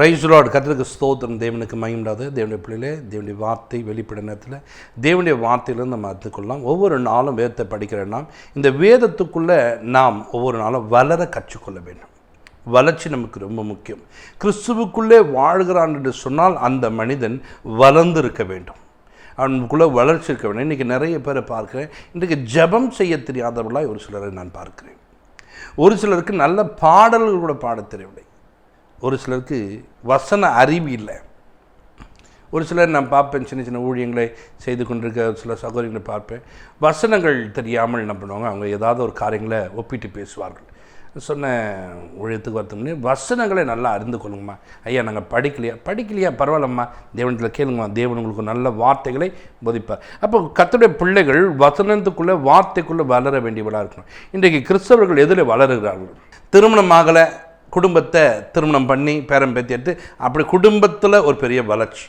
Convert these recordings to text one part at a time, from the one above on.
Price Lord கத்திற்கு ஸ்தோத்திரம். தேவனுக்கு மயம்டாது தேவனுடைய பிள்ளையிலே தேவனுடைய வார்த்தை வெளிப்பட நேரத்தில் தேவனுடைய வார்த்தையிலேருந்து நம்ம அறுத்துக்கொள்ளலாம் ஒவ்வொரு நாளும் வேதத்தை படிக்கிற நாம் இந்த வேதத்துக்குள்ளே நாம் ஒவ்வொரு நாளும் வளர கற்றுக்கொள்ள வேண்டும். வளர்ச்சி நமக்கு ரொம்ப முக்கியம். கிறிஸ்துவுக்குள்ளே வாழ்கிறான் என்று சொன்னால் அந்த மனிதன் வளர்ந்திருக்க வேண்டும். அவனுக்குள்ளே வளர்ச்சி இருக்க வேண்டும். இன்றைக்கி நிறைய பேரை பார்க்குறேன். இன்றைக்கு ஜெபம் செய்ய தெரியாதவர்களாய் ஒரு சிலரை நான் பார்க்கிறேன். ஒரு சிலருக்கு நல்ல பாடல்கள் கூட பாட தெரியவில்லை. ஒரு சிலருக்கு வசன அறிவு இல்லை. ஒரு சிலர் நான் பார்ப்பேன் சின்ன சின்ன ஊழியங்களை செய்து கொண்டிருக்க சில சகோதரிகளை பார்ப்பேன். வசனங்கள் தெரியாமல் என்ன பண்ணுவாங்க? அவங்க ஏதாவது ஒரு காரியங்களை ஒப்பிட்டு பேசுவார்கள். சொன்ன ஊழியத்துக்கு வரத்துக்கு வசனங்களை நல்லா அறிந்து கொள்ளுங்கம்மா. ஐயா நாங்கள் படிக்கலையா? படிக்கலையா? பரவாயில்லம்மா. தேவனத்தில் கேளுங்கம்மா. தேவன் உங்களுக்கு நல்ல வார்த்தைகளை போதிப்பார். அப்போ கத்துடைய பிள்ளைகள் வசனத்துக்குள்ளே வார்த்தைக்குள்ளே வளர வேண்டியவளாக இருக்கணும். இன்றைக்கு கிறிஸ்தவர்கள் எதில் வளருகிறார்கள். திருமணமாகலை குடும்பத்தை திருமணம் பண்ணி பேரம் பேத்தி எடுத்து அப்படி குடும்பத்தில் ஒரு பெரிய வளர்ச்சி.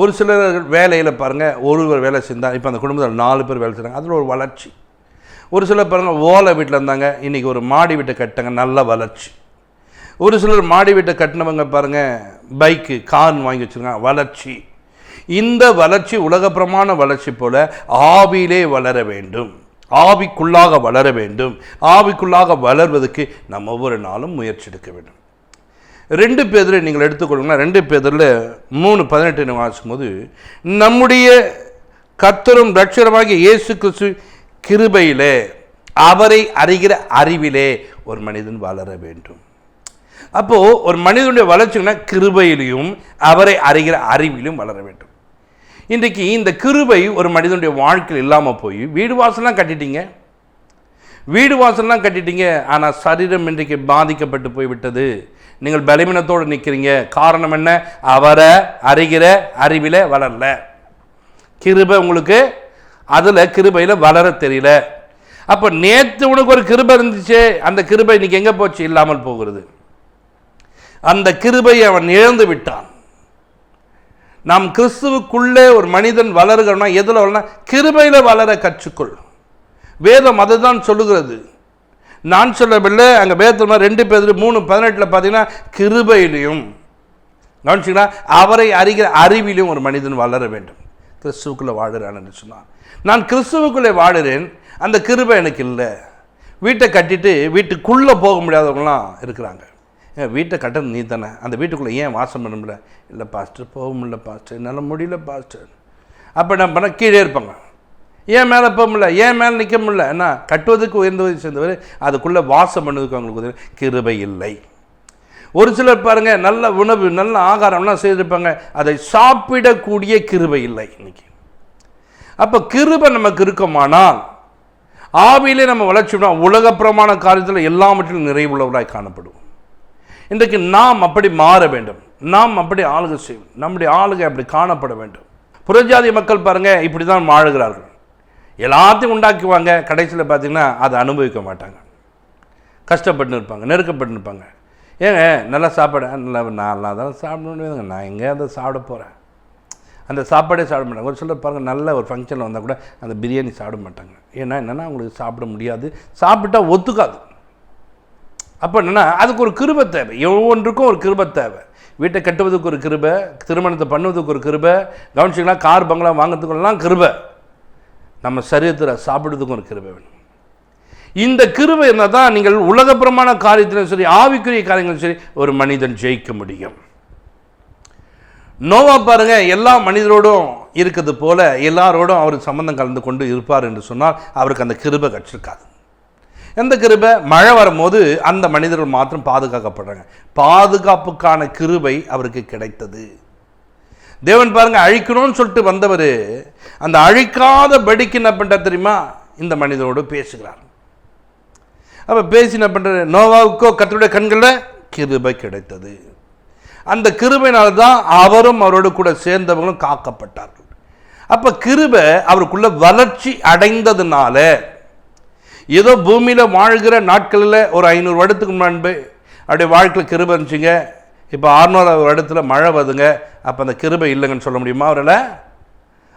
ஒரு சிலர் வேலையில் பாருங்கள் ஒருவர் வேலை செஞ்சால் இப்போ அந்த குடும்பத்தில் நாலு பேர் வேலை செய்கிறாங்க அதில் ஒரு வளர்ச்சி. ஒரு சிலர் பாருங்கள் ஓலை வீட்டில் இருந்தாங்க இன்றைக்கி ஒரு மாடி வீட்டை கட்டாங்க நல்ல வளர்ச்சி. ஒரு சிலர் மாடி வீட்டை கட்டினவங்க பாருங்கள் பைக்கு கார் வாங்கி வச்சுருக்காங்க வளர்ச்சி. இந்த வளர்ச்சி உலகப்பிரமாண வளர்ச்சி போல் ஆவியிலே வளர வேண்டும். ஆவிக்குள்ளாக வளர வேண்டும். ஆவிக்குள்ளாக வளர்வதற்கு நாம் ஒவ்வொரு நாளும் முயற்சி எடுக்க வேண்டும். ரெண்டு பேரில் நீங்கள் எடுத்துக்கொள்ளுங்கன்னா ரெண்டு பேரில் மூணு பதினெட்டு வாசிக்கும் போது நம்முடைய கத்தரும் ரட்சரமாகிய இயேசு கிறிஸ்து கிருபையிலே அவரை அறிகிற அறிவிலே ஒரு மனிதன் வளர வேண்டும். அப்போது ஒரு மனிதனுடைய வளர்ச்சின்னா கிருபையிலையும் அவரை அறிகிற அறிவிலும் வளர வேண்டும். இன்றைக்கு இந்த கிருபை ஒரு மனிதனுடைய வாழ்க்கையில் இல்லாமல் போய் வீடு வாசல்லாம் கட்டிட்டீங்க? வீடு வாசல்லாம் கட்டிட்டீங்க ஆனால் சரீரம் இன்றைக்கு பாதிக்கப்பட்டு போய்விட்டது. நீங்கள் பலவீனத்தோடு நிற்கிறீங்க காரணம் என்ன? அவரை அறிகிற அறிவில் வளரல. கிருபை உங்களுக்கு அதில் கிருபையில் வளர தெரியல. அப்போ நேற்று உனக்கு ஒரு கிருபை இருந்துச்சு அந்த கிருபை இன்றைக்கி எங்கே போச்சு? இல்லாமல் போகிறது. அந்த கிருபையை அவன் இழந்து விட்டான். நாம் கிறிஸ்துவுக்குள்ளே ஒரு மனிதன் வளருகிறோம்னா எதில் வளரனா கிருபையில் வளர கற்றுக்கொள். வேதம் அதை தான் சொல்லுகிறது. நான் சொல்லவில்லை அங்கே வேதத்தில் ரெண்டு பேர் மூணு பதினெட்டில் பார்த்தீங்கன்னா கிருபையிலையும். கவனிச்சிங்கன்னா அவரை அறிகிற அறிவிலையும் ஒரு மனிதன் வளர வேண்டும். கிறிஸ்துவுக்குள்ளே வாழுறான் என்று சொன்னான். நான் கிறிஸ்துவுக்குள்ளே வாழுறேன் அந்த கிருபை எனக்கு இல்லை. வீட்டை கட்டிட்டு வீட்டுக்குள்ளே போக முடியாதவங்களாம் இருக்கிறாங்க. வீட்டை கட்டணும் நீ தானே அந்த வீட்டுக்குள்ளே ஏன் வாசம் பண்ண முடியல இல்லை பாஸ்டர் போக முடியல பாஸ்டர் என்னால் முடியல பாஸ்டர் அப்போ என்ன பண்ண? கீழே இருப்பாங்க. ஏன் மேலே போக முடியல? ஏன் மேலே நிற்க முடியல? என்ன? கட்டுவதற்கு உயர்ந்தவரை சேர்ந்தவர் அதுக்குள்ளே வாசம் பண்ணதுக்கு அவங்களுக்கு உதவி. கிருபை இல்லை. ஒரு சிலர் பாருங்கள் நல்ல உணவு நல்ல ஆகாரம்லாம் செய்திருப்பாங்க. அதை சாப்பிடக்கூடிய கிருபை இல்லை இன்னைக்கு. அப்போ கிருபை நமக்கு இருக்குமானால் ஆவியிலே நம்ம வளர்ச்சி உலகப்பிரமாண காரியத்தில் எல்லாவற்றிலும் நிறைவுள்ளவராய் காணப்படும் இன்றைக்கு நாம் அப்படி மாற வேண்டும். நாம் அப்படி ஆளுகை செய்யும் நம்முடைய ஆளுகை அப்படி காணப்பட வேண்டும். புறஜாதி மக்கள் பாருங்கள் இப்படி தான் வாழுகிறார்கள். எல்லாத்தையும் உண்டாக்குவாங்க. கடைசியில் பார்த்தீங்கன்னா அதை அனுபவிக்க மாட்டாங்க. கஷ்டப்பட்டு இருப்பாங்க நெருக்கப்பட்டு இருப்பாங்க ஏங்க நல்லா சாப்பாடு நல்லா நல்லா தான் சாப்பிடணும் நான் எங்கே அதை சாப்பிட போகிறேன் அந்த சாப்பாடே சாப்பிட மாட்டாங்க. ஒரு சிலர் பாருங்கள் நல்ல ஒரு ஃபங்க்ஷனில் வந்தால் கூட அந்த பிரியாணி சாப்பிட மாட்டாங்க. ஏன்னா என்னென்னா அவங்களுக்கு சாப்பிட முடியாது. சாப்பிட்டா ஒத்துக்காது. அப்போ என்னென்னா அதுக்கு ஒரு கிருபை தேவை. ஒவ்வொன்றுக்கும் ஒரு கிருபை தேவை. வீட்டை கட்டுவதுக்கு ஒரு கிருபை திருமணத்தை பண்ணுவதுக்கு ஒரு கிருபை கவனிச்சிக்கலாம் கார் பங்களா வாங்கிறதுக்குலாம் கிருபை. நம்ம சரீரத்தில் சாப்பிட்றதுக்கும் ஒரு கிருபை வேணும். இந்த கிருபை இருந்தால் தான் நீங்கள் உலகப்புறமான காரியத்திலும் சரி ஆவிக்குரிய காரியங்களும் சரி ஒரு மனிதன் ஜெயிக்க முடியும். நோவா பாருங்க எல்லா மனிதரோடும் இருக்கிறது போல எல்லாரோடும் அவர் சம்பந்தம் கலந்து கொண்டு இருப்பார் என்று சொன்னால் அவருக்கு அந்த கிருபை கட்சிருக்காது எந்த கிருபை? மழை வரும்போது அந்த மனிதர்கள் மாத்திரம் பாதுகாக்கப்படுறாங்க. பாதுகாப்புக்கான கிருபை அவருக்கு கிடைத்தது. தேவன் பாருங்க அழிக்கணும்னு சொல்லிட்டு வந்தவர் அந்த அழிக்காத படிக்கு என்ன பண்ணுற தெரியுமா? இந்த மனிதனோடு பேசுகிறார். அப்போ பேசி என்ன பண்ணுற நோவாவுக்கோ கத்தருடைய கண்களில் கிருபை கிடைத்தது. அந்த கிருபையினால தான் அவரும் அவரோடு கூட சேர்ந்தவங்களும் காக்கப்பட்டார்கள். அப்போ கிருபை அவருக்குள்ள வளர்ச்சி அடைந்ததுனால ஏதோ பூமியில் வாழ்கிற நாட்களில் ஒரு ஐநூறு வருடத்துக்கு முன்பு அப்படியே வாழ்க்கையில் கிருபை இருந்துச்சுங்க. இப்போ அறுநூறாவது வருடத்தில் மழை வருதுங்க. அப்போ அந்த கிருபை இல்லைங்கன்னு சொல்ல முடியுமா அவரால்?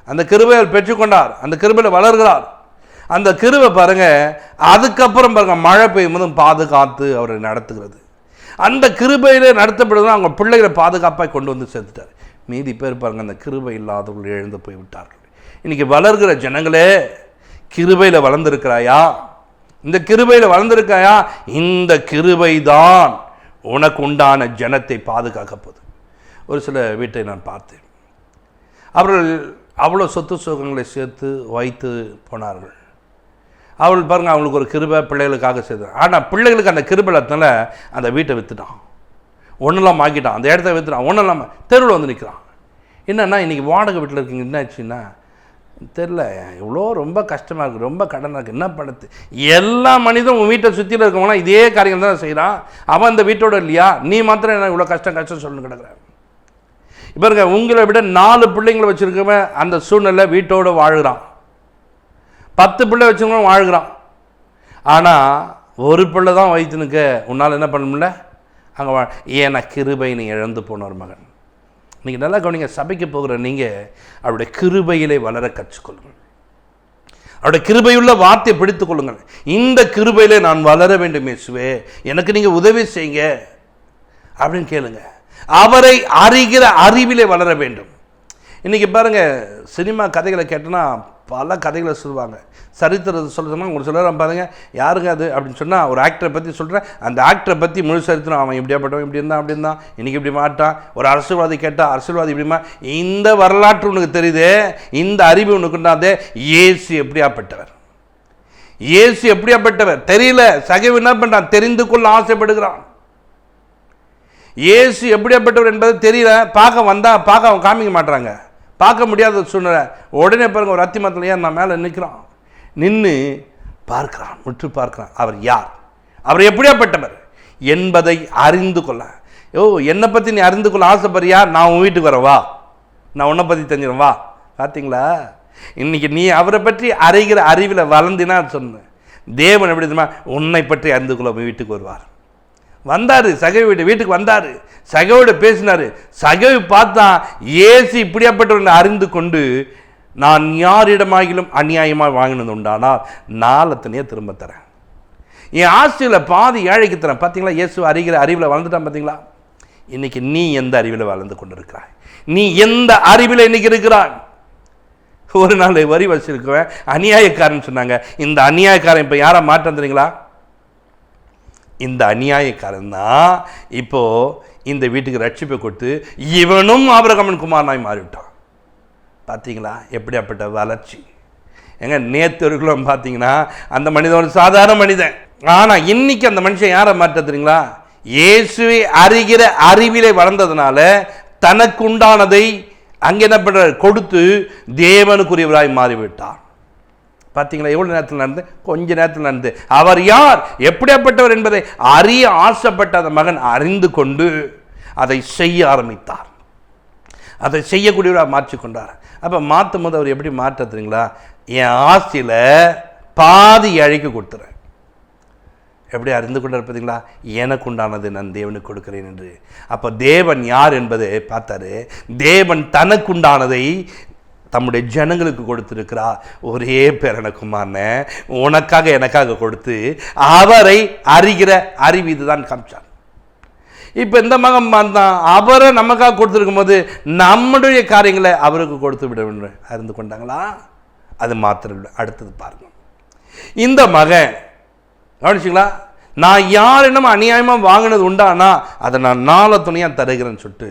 அந்த கிருபை அவர் பெற்றுக்கொண்டார். அந்த கிருபையில் வளர்கிறார். அந்த கிருபை பாருங்க அதுக்கப்புறம் பாருங்கள் மழை பெய்யும்போதும் பாதுகாத்து அவரை நடத்துகிறது. அந்த கிருபையில் நடத்தப்படுதான் அவங்க பிள்ளைகளை பாதுகாப்பாக கொண்டு வந்து சேர்த்துட்டார். மீதி பேர் பாருங்க அந்த கிருபை இல்லாதவர்கள் எழுந்து போய் விட்டார்கள் இன்றைக்கி வளர்கிற ஜனங்களே கிருபையில் வளர்ந்துருக்கிறாயா? இந்த கிருபையில் வளர்ந்துருக்காயா? இந்த கிருபை தான் உனக்கு உண்டான ஜனத்தை பாதுகாக்க போகுது ஒரு சில வீட்டை நான் பார்த்தேன். அவர்கள் அவ்வளோ சொத்து சுகங்களை சேர்த்து வைத்து போனார்கள். அவள் பாருங்கள் அவங்களுக்கு ஒரு கிருபை பிள்ளைகளுக்காக செய்து ஆனால் பிள்ளைகளுக்கு அந்த கிருபலத்தினால அந்த வீட்டை விற்றுட்டான் ஒன்றெல்லாம் ஆக்கிட்டான் அந்த இடத்த விற்றுட்டான் ஒன்றெல்லாம் இல்லாமல் தெருவில் வந்து நிற்கிறான் என்னென்னா இன்றைக்கி வாடகை வீட்டில் இருக்கீங்க. என்னாச்சுன்னா தெரில இவ்வளோ ரொம்ப கஷ்டமாக இருக்குது ரொம்ப கடனாக இருக்குது என்ன பண்ணுறது எல்லா மனிதனும் உன் வீட்டை சுற்றியில் இருக்கவங்களாம் இதே காரியங்கள் தான் செய்கிறான் அவன் அந்த வீட்டோட இல்லையா? நீ மாத்திரம் என்ன இவ்வளோ கஷ்டம் கஷ்டம் சொல்லணும் கிடக்குற. இப்போ இருக்க உங்களை விட நாலு பிள்ளைங்களை வச்சுருக்கவன் அந்த சூழ்நிலை வீட்டோடு வாழ்கிறான் பத்து பிள்ளை வச்சுருக்கவன் வாழ்கிறான். ஆனால் ஒரு பிள்ளை தான் வயிற்றுனுக்க உன்னால் என்ன பண்ண முடியல? அங்கே வா. ஏன்னா கிருபை நீ இழந்து போன ஒரு மகன். நீங்கள் நல்லா கவனிங்க சபைக்கு போகிற நீங்கள் அவருடைய கிருபையிலே வளர கற்றுக்கொள்ளுங்கள். அவருடைய கிருபையுள்ள வார்த்தையை பிடித்து கொள்ளுங்கள். இந்த கிருபையிலே நான் வளர வேண்டும் இயேசுவே. எனக்கு நீங்கள் உதவி செய்யுங்க. அப்படின்னு கேளுங்க. அவரை அறிகிற அறிவிலே வளர வேண்டும். இன்றைக்கி பாருங்கள் சினிமா கதைகளை கேட்டோன்னா பல கதைகளை சொல்லுவாங்க. சரித்திரத்தை சொல்லுறதுனா ஒரு சிலர் பாருங்க யாருங்க அது? அப்படின்னு சொன்னால் ஒரு ஆக்டரை பற்றி சொல்கிறேன் அந்த ஆக்டரை பற்றி முழு சரித்திரம் அவன் இப்படியாப்பட்டவன் இப்படி இருந்தான் அப்படி இருந்தான் இன்றைக்கி இப்படி மாட்டான் ஒரு அரசியல்வாதி கேட்டால் அரசியல்வாதி இப்படிமா இந்த வரலாற்று உனக்கு தெரியுதே இந்த அறிவு உனக்கு உண்டாதே இயேசு எப்படியாப்பட்டவர்? ஏசு எப்படியாப்பட்டவர்? தெரியல. சகைவு என்ன பண்ணுறான் தெரிந்து கொள்ள ஆசைப்படுகிறான். ஏசு எப்படியாப்பட்டவர் என்பது தெரியல. பார்க்க வந்தால் பார்க்க அவன் காமிக்க மாட்றாங்க. பார்க்க முடியாத சூழ்நிலை உடனே பாருங்கள் ஒரு அத்திமத்தில் ஏன் நான் மேலே நிற்கிறான் நின்று பார்க்கிறான் முற்று பார்க்கிறான். அவர் யார்? அவர் எப்படியாப்பட்டவர்? என்பதை அறிந்து கொள்ள. ஓ என்னை பற்றி நீ அறிந்து கொள்ள ஆசைப்படுறியா? நான் உன் வீட்டுக்கு வரேன் வா. நான் உன்னை பற்றி தெரிஞ்சிடும் வா. பார்த்தீங்களா இன்னைக்கு நீ அவரை பற்றி அறிகிற அறிவில் வளர்ந்தினா சொன்னேன். தேவன் எப்படி தெரியுமா? உன்னை பற்றி அறிந்து கொள்ள உன் வீட்டுக்கு வருவார். வந்தார் சகவி வீட்டு வீட்டுக்கு வந்தார். சகவோட பேசினார். சகவி பார்த்தா ஏசு இப்படியாப்பட்டவர்களை அறிந்து கொண்டு நான் யாரிடமாகிலும் அநியாயமாக வாங்கினது உண்டானால் நாலத்தனையே திரும்ப தரேன். என் ஆசையில் பாதி ஏழைக்கு தரேன். பார்த்தீங்களா இயேசு அறிகிற அறிவில் வளர்ந்துட்டான் பார்த்தீங்களா இன்னைக்கு நீ எந்த அறிவில் வளர்ந்து கொண்டிருக்கிறாய்? நீ எந்த அறிவில் இன்னைக்கு இருக்கிறாய்? ஒரு நாள் வரி வச்சிருக்குவேன் அநியாயக்காரன் சொன்னாங்க. இந்த அநியாயக்காரன் இப்போ யாரை மாற்றம் தெரியுங்களா? இந்த அநியாயக்காரன் தான் இப்போது இந்த வீட்டுக்கு ரட்சிப்பை கொடுத்து இவனும் ஆபரகமன் குமாரனாய் மாறிவிட்டான். பார்த்தீங்களா எப்படியாப்பட்ட வளர்ச்சி. எங்க நேத்தருக்குள்ள பார்த்தீங்கன்னா அந்த மனிதன் ஒரு சாதாரண மனிதன். ஆனால் இன்னைக்கு அந்த மனுஷன் யாரை மாற்ற தெரியுங்களா? இயேசுவை அறிகிற அறிவிலே வளர்ந்ததுனால தனக்கு உண்டானதை அங்கே என்ன பண்ணுற கொடுத்து தேவனுக்குரியவராய் மாறிவிட்டார் பார்த்தீங்களா எவ்வளோ நேரத்தில் நடந்து? கொஞ்ச நேரத்தில் நடந்து. அவர் யார்? எப்படியாப்பட்டவர் என்பதை அறிய ஆசைப்பட்ட அந்த மகன் அறிந்து கொண்டு அதை செய்ய ஆரம்பித்தார். அதை செய்யக்கூடியவராக மாற்றிக்கொண்டார் அப்போ மாற்றும் போது அவர் எப்படி மாற்றுறதுங்களா என் ஆசையில் பாதி அழைக்க கொடுத்துறேன். எப்படி அறிந்து கொண்டார் இருப்பதுங்களா எனக்கு உண்டானது நான் தேவனுக்கு கொடுக்கிறேன் என்று. அப்போ தேவன் யார் என்பதை பார்த்தாரு. தேவன் தனக்குண்டானதை தம்முடைய ஜனங்களுக்கு கொடுத்திருக்கிறார் ஒரே பேரனகுமாரன உனக்காக எனக்காக கொடுத்து அவரை அறிகிற அறிவு இதுதான் காமிச்சார். இப்போ இந்த மகன் தான் அவரை நமக்காக கொடுத்துருக்கும் போது நம்முடைய காரியங்களை அவருக்கு கொடுத்து விட வேண்டும் அறிந்து கொண்டாங்களா? அது மாத்திரம் இல்லை. அடுத்தது பாருங்கள் இந்த மகன் கவனிச்சிங்களா? நான் யாரிடம் அநியாயமாக வாங்கினது உண்டானா அதை நான் நாள துணையாக தருகிறேன்னு சொல்லிட்டு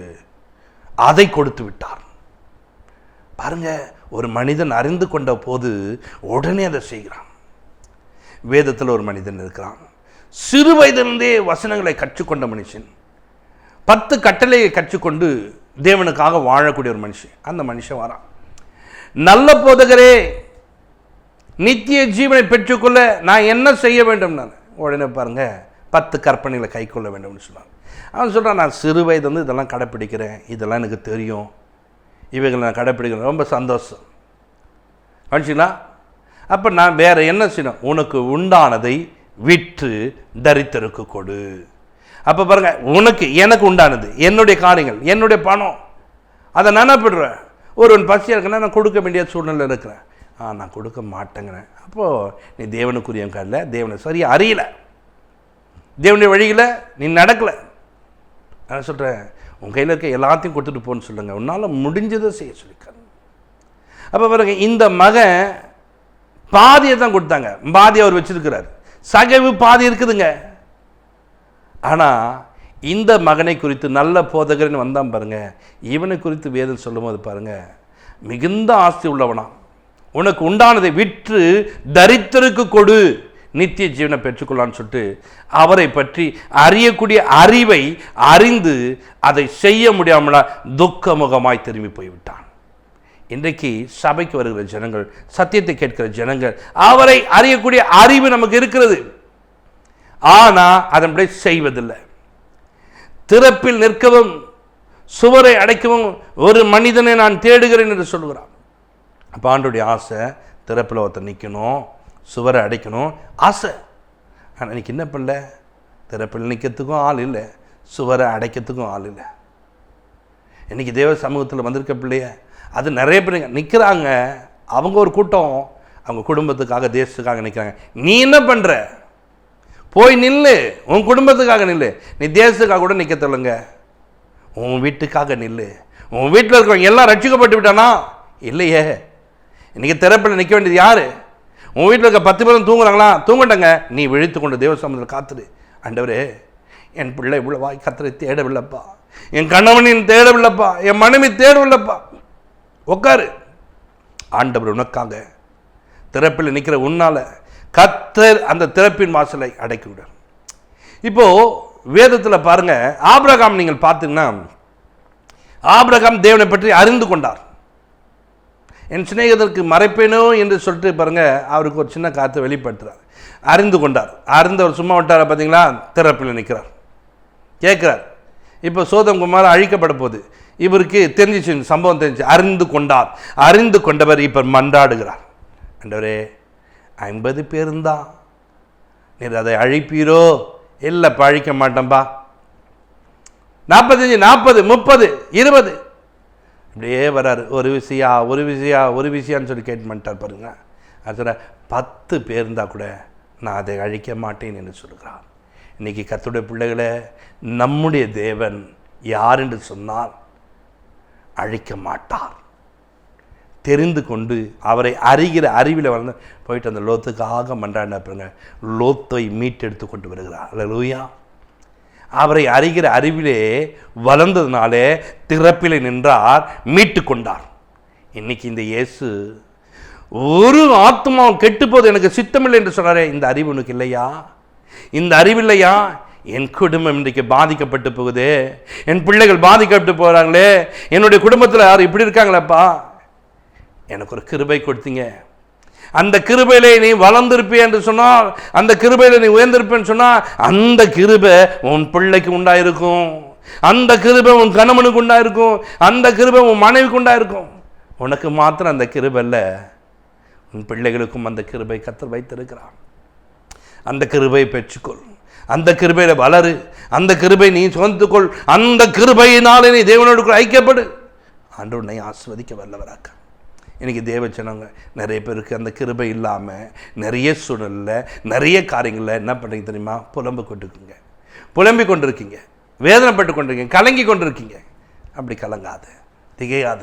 அதை கொடுத்து விட்டார். பாருங்க ஒரு மனிதன் அறிந்து கொண்ட போது உடனே அதை செய்கிறான். வேதத்தில் ஒரு மனிதன் இருக்கிறான். சிறு வயதிலிருந்தே வசனங்களை கற்றுக்கொண்ட மனுஷன். பத்து கட்டளையை கற்றுக்கொண்டு தேவனுக்காக வாழக்கூடிய ஒரு மனுஷன். அந்த மனுஷன் வரான். நல்ல போதகரே நித்திய ஜீவனை பெற்றுக்கொள்ள நான் என்ன செய்ய வேண்டும் நான்? உடனே பாருங்க பத்து கற்பனைகளை கை கொள்ள வேண்டும்னு சொன்னான். அவன் சொல்கிறான் நான் சிறு வயது வந்து இதெல்லாம் கடைப்பிடிக்கிறேன் இதெல்லாம் எனக்கு தெரியும். இவைகளை நான் கடைப்பிடிக்கிறேன். ரொம்ப சந்தோஷம். கவனிச்சிங்களா அப்போ நான் வேறு என்ன செய்யணும்? உனக்கு உண்டானதை விற்று தரித்திருக்கு கொடு. அப்போ பாருங்கள் உனக்கு எனக்கு உண்டானது என்னுடைய காரியங்கள் என்னுடைய பணம். அதை நினைப்பிடுறேன் ஒருவன் பசியாக இருக்குன்னா நான் கொடுக்க வேண்டிய சூழ்நிலை இருக்கிறேன். ஆ நான் கொடுக்க மாட்டேங்கிறேன். அப்போது நீ தேவனுக்குரிய கடல தேவனை சரியாக அறியலை. தேவனுடைய வழியில் நீ நடக்கலை. நான் சொல்கிறேன் உன் கையில் இருக்க எல்லாத்தையும் கொடுத்துட்டு போன்னு சொல்லுங்கள் உன்னால் முடிஞ்சதை செய்ய சொல்லிக்காரு அப்போ பிறகு இந்த மகன் பாதியை தான் கொடுத்தாங்க. பாதி அவர் வச்சிருக்கிறார். சகைவு பாதி இருக்குதுங்க. ஆனால் இந்த மகனை குறித்து நல்ல போதகர்னு வந்தான் பாருங்க. இவனை குறித்து வேதம் சொல்லும்போது பாருங்கள் மிகுந்த ஆஸ்தி உள்ளவனா உனக்கு உண்டானதை விற்று தரித்திற்கு கொடு. நித்திய ஜீவனை பெற்றுக்கொள்ளான்னு சொல்லிட்டு அவரை பற்றி அறியக்கூடிய அறிவை அறிந்து அதை செய்ய முடியாமல துக்கமுகமாய் திரும்பி போய்விட்டான். இன்றைக்கு சபைக்கு வருகிற ஜனங்கள் சத்தியத்தை கேட்கிற ஜனங்கள் அவரை அறியக்கூடிய அறிவு நமக்கு இருக்கிறது. ஆனால் அதன்படி செய்வதில்லை. திறப்பில் நிற்கவும் சுவரை அடைக்கவும் ஒரு மனிதனை நான் தேடுகிறேன் என்று சொல்கிறான் அப்போ ஆண்டுடைய ஆசை திறப்பில் ஒருத்தர் நிற்கணும் சுவரை அடைக்கணும். ஆசை. ஆனால் இன்றைக்கி என்ன பண்ணல திறப்பில் நிற்கிறதுக்கும் ஆள் இல்லை. சுவரை அடைக்கிறதுக்கும் ஆள் இல்லை. இன்றைக்கி தேவ சமூகத்தில் வந்திருக்க பிள்ளைய அது நிறைய பேர் நிற்கிறாங்க அவங்க ஒரு கூட்டம். அவங்க குடும்பத்துக்காக தேசத்துக்காக நிற்கிறாங்க நீ என்ன பண்ணுற போய் நில்லு. உன் குடும்பத்துக்காக நில்லு. நீ தேசத்துக்காக கூட நிற்க சொல்லுங்க உன் வீட்டுக்காக நில்லு. உன் வீட்டில் இருக்கிறவங்க எல்லாம் ரட்சிக்கப்பட்டு விட்டானா? இல்லையே. இன்றைக்கி திறப்பில் நிற்க வேண்டியது யார்? உன் வீட்டில் இருக்க பத்து பேரும் தூங்குறாங்களா? தூங்கட்டங்க. நீ விழித்து கொண்டு தேவசமத்தில் காத்துரு ஆண்டவரே என் பிள்ளை இவ்வளவாய் கத்தரை தேடவில்லைப்பா. என் கணவனின் தேடவில்லைப்பா. என் மனைவி தேடவில்லைப்பா. உட்காரு ஆண்டவர் உனக்காக திறப்பில் நிற்கிற உன்னால் கத்தர் அந்த திறப்பின் வாசலை அடக்கி விடார் இப்போது வேதத்தில் பாருங்கள் ஆபிரகாம் நீங்கள் பார்த்தீங்கன்னா ஆபிரகாம் தேவனை பற்றி அறிந்து கொண்டார். என் சிநேகிதருக்கு மறைப்பேனோ என்று சொல்லிட்டு பாருங்கள் அவருக்கு ஒரு சின்ன காற்று வெளிப்படுத்துகிறார் அறிந்து கொண்டார். அறிந்தவர் சும்மா விட்டார பார்த்தீங்களா திறப்பில் நிற்கிறார். கேட்குறார். இப்போ சோதம் குமார் அழிக்கப்பட போகுது. இவருக்கு தெரிஞ்சிச்சு சம்பவம் தெரிஞ்சு அறிந்து கொண்டார். அறிந்து கொண்டவர் இப்போ மன்றாடுகிறார். அண்டவரே ஐம்பது பேருந்தான் நீர் அதை அழிப்பீரோ? இல்லைப்பா அழிக்க மாட்டேன்பா நாற்பத்தஞ்சு நாற்பது முப்பது இருபது. இப்படியே வராரு. ஒரு விஷயா ஒரு விஷயா ஒரு விஷயான்னு சொல்லி கேட் பண்ணிட்டார் பாருங்க. அடுத்த பத்து பேர் இருந்தால் கூட நான் அதை அழிக்க மாட்டேன் என்று சொல்கிறார் இன்னைக்கு கத்துடைய பிள்ளைகளை நம்முடைய தேவன் யார் என்று சொன்னால் அழிக்க மாட்டார். தெரிந்து கொண்டு அவரை அறிகிற அறிவில் வளர்ந்து போயிட்டு அந்த லோத்துக்காக மன்றாடின பாருங்கள் லோத்தை மீட்டெடுத்து கொண்டு வருகிறார். அல்லூயா அவரை அறிகிற அறிவிலே வளர்ந்ததுனாலே திறப்பிலே நின்றார் மீட்டு கொண்டார். இன்னைக்கு இந்த இயேசு ஒரு ஆத்மாவும் கெட்டுப்போது எனக்கு சித்தமில்லை என்று சொன்னாரே இந்த அறிவு உனக்கு இல்லையா? இந்த அறிவில்லையா என் குடும்பம் இன்றைக்கு பாதிக்கப்பட்டு போகுது. என் பிள்ளைகள் பாதிக்கப்பட்டு போகிறாங்களே என்னுடைய குடும்பத்தில் யார் இப்படி இருக்காங்களப்பா? எனக்கு ஒரு கிருபை கொடுத்தீங்க. அந்த கிருபையிலே நீ வளர்ந்திருப்பி என்று சொன்னால் அந்த கிருபையில் நீ உயர்ந்திருப்பேன்னு சொன்னால் அந்த கிருபை உன் பிள்ளைக்கு உண்டாயிருக்கும். அந்த கிருபை உன் கணவனுக்கு உண்டாயிருக்கும். அந்த கிருபை உன் மனைவிக்கு உண்டாயிருக்கும். உனக்கு மாத்திரம் அந்த கிருபை இல்லை. உன் பிள்ளைகளுக்கும் அந்த கிருபை கத்தர் வைத்திருக்கிறான் அந்த கிருபை பெற்றுக்கொள். அந்த கிருபையில் வளரு. அந்த கிருபை நீ சுமந்துக்கொள். அந்த கிருபையினாலே நீ தேவனோடு ஐக்கியப்படு. ஆண்டு உன்னை ஆஸ்வதிக்க வல்லவராக்க. இன்றைக்கி தேவச்சனங்க நிறைய பேருக்கு அந்த கிருபை இல்லாமல் நிறைய சூழலில் நிறைய காரியங்களில் என்ன பண்ணுறீங்க தெரியுமா? புலம்பு கொண்டிருக்கீங்க. புலம்பி கொண்டிருக்கீங்க. வேதனைப்பட்டு கொண்டிருக்கீங்க. கலங்கி கொண்டிருக்கீங்க. அப்படி கலங்காத திகையாத.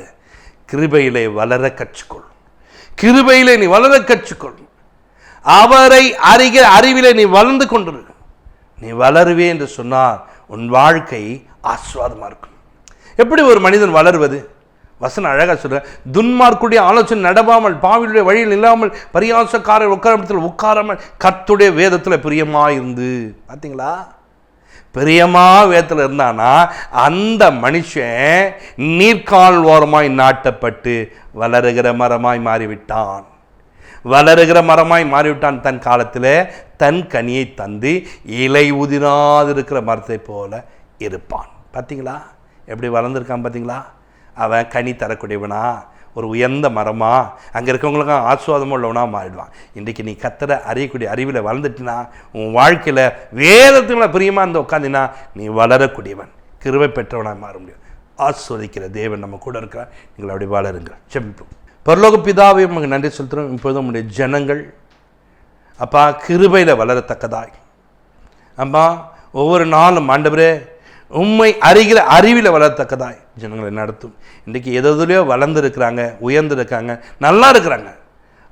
கிருபையிலே வளர கற்றுக்கொள். கிருபையிலே நீ வளர கற்றுக்கொள். அவரை அறிகிற அறிவிலே நீ வளர்ந்து கொண்டிரு. நீ வளருவே என்று சொன்னால் உன் வாழ்க்கை ஆஸ்வாதமாக இருக்கும். எப்படி ஒரு மனிதன் வளருவது? வசனம் அழகாக சொல்கிறேன் துன்மார்க்குடைய ஆலோசனை நடவாமல் பாவியுடைய வழியில் இல்லாமல் பரியாசக்காரர் உட்காரத்தில் உட்காராமல் கத்துடைய வேதத்தில் பிரியமாக இருந்து. பார்த்தீங்களா பிரியமாக வேதத்தில் இருந்தானா அந்த மனுஷன் நீர்க்கால் ஓரமாய் நாட்டப்பட்டு வளருகிற மரமாய் மாறிவிட்டான். வளருகிற மரமாய் மாறிவிட்டான் தன் காலத்தில் தன் கனியை தந்து இலை உதிராது இருக்கிற மரத்தை போல இருப்பான். பார்த்தீங்களா எப்படி வளர்ந்துருக்கான் பார்த்தீங்களா அவன் கனி தரக்கூடியவனா? ஒரு உயர்ந்த மரமா? அங்கே இருக்கவங்களுக்கும் ஆஸ்வாதமும் உள்ளவனாக மாறிடுவான். இன்றைக்கி நீ கத்தரை அறியக்கூடிய அறிவில் வளர்ந்துட்டினா உன் வாழ்க்கையில் வேதத்துக்குள்ள பிரியமாக இருந்து உட்காந்தினா நீ வளரக்கூடியவன். கிருவை பெற்றவனாக மாற முடியும். ஆஸ்வதிக்கிற தேவன் நம்ம கூட இருக்கிறான் நீங்கள் அப்படி வளருங்கள் செம்பிப்போம் பரலோக பிதாவை உங்களுக்கு நன்றி செலுத்துகிறோம் இப்போது நம்முடைய ஜனங்கள் அப்பா கிருபையில் வளரத்தக்கதாய். அம்மா ஒவ்வொரு நாளும் ஆண்டவரே உண்மை அறிகிற அறிவில் வளர்த்தக்கதாய் ஜனங்களை நடத்தும். இன்றைக்கி எதுலையோ வளர்ந்துருக்கிறாங்க உயர்ந்திருக்காங்க நல்லா இருக்கிறாங்க.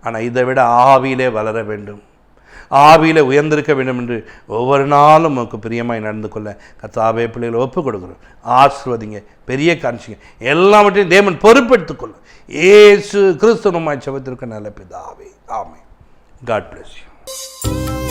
ஆனால் இதை விட ஆவியிலே வளர வேண்டும். ஆவியில் உயர்ந்திருக்க வேண்டும் என்று ஒவ்வொரு நாளும் உங்களுக்கு பிரியமாய் நடந்து கொள்ள கத்தாவே பிள்ளைகளை ஒப்புக் கொடுக்குறோம். ஆசிர்வதிங்க பெரிய காட்சிங்க எல்லாவற்றையும் தேவன் பொறுப்பெடுத்துக்கொள்ளும் ஏசு கிறிஸ்துவமாய் செவத்திற்கு நல்ல பிதாவே. ஆமை காட் பிளஸ் யூ